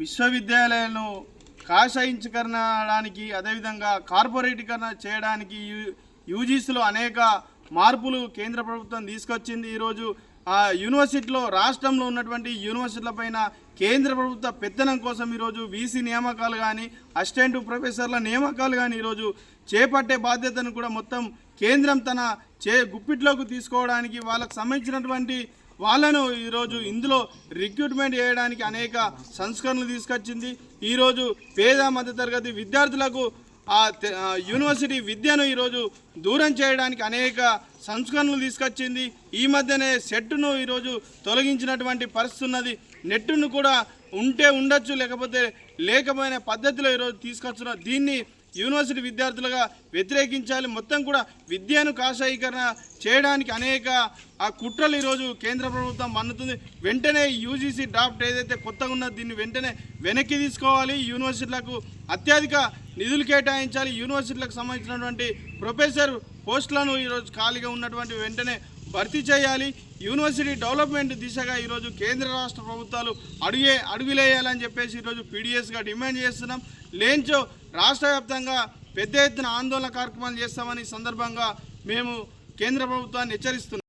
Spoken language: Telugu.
విశ్వవిద్యాలయాలను కాషాయించకరణడానికి అదేవిధంగా కార్పొరేటీకరణ చేయడానికి యూ- యూజీసీలో అనేక మార్పులు కేంద్ర ప్రభుత్వం తీసుకొచ్చింది. ఈరోజు ఆ యూనివర్సిటీలో రాష్ట్రంలో ఉన్నటువంటి యూనివర్సిటీల పైన కేంద్ర ప్రభుత్వ పెత్తనం కోసం ఈరోజు వీసీ నియామకాలు కానీ అసిస్టెంట్ ప్రొఫెసర్ల నియామకాలు కానీ ఈరోజు చేపట్టే బాధ్యతను కూడా మొత్తం కేంద్రం తన చే గుప్పిట్లోకి తీసుకోవడానికి వాళ్ళకు సంబంధించినటువంటి వాళ్ళను ఈరోజు ఇందులో రిక్రూట్మెంట్ చేయడానికి అనేక సంస్కరణలు తీసుకొచ్చింది. ఈరోజు పేద మధ్యతరగతి విద్యార్థులకు ఆ యూనివర్సిటీ విద్యను ఈరోజు దూరం చేయడానికి అనేక సంస్కరణలు తీసుకొచ్చింది. ఈ మధ్యనే సెట్ను ఈరోజు తొలగించినటువంటి పరిస్థితి ఉన్నది. నెట్టును కూడా ఉంటే ఉండొచ్చు లేకపోతే లేకపోయిన పద్ధతిలో ఈరోజు తీసుకొచ్చిన దీన్ని యూనివర్సిటీ విద్యార్థులుగా వ్యతిరేకించాలి. మొత్తం కూడా విద్యను కాషాయీకరణ చేయడానికి అనేక ఆ కుట్రలు ఈరోజు కేంద్ర ప్రభుత్వం మన్నుతుంది. వెంటనే యూజీసీ డ్రాఫ్ట్ ఏదైతే కొత్తగా ఉన్నదో దీన్ని వెంటనే వెనక్కి తీసుకోవాలి. యూనివర్సిటీలకు అత్యధిక నిధులు కేటాయించాలి. యూనివర్సిటీలకు సంబంధించినటువంటి ప్రొఫెసర్ పోస్టులను ఈరోజు ఖాళీగా ఉన్నటువంటి వెంటనే భర్తీ చేయాలి. యూనివర్సిటీ డెవలప్మెంట్ దిశగా ఈరోజు కేంద్ర రాష్ట్ర ప్రభుత్వాలు అడుగే అడుగులేయాలని చెప్పేసి ఈరోజు పీడిఎస్గా డిమాండ్ చేస్తున్నాం. లేంచో రాష్ట్ర వ్యాప్తంగా పెద్ద ఎత్తున ఆందోళన కార్యక్రమాలు చేస్తామని సందర్భంగా మేము కేంద్ర ప్రభుత్వాన్ని హెచ్చరిస్తున్నాం.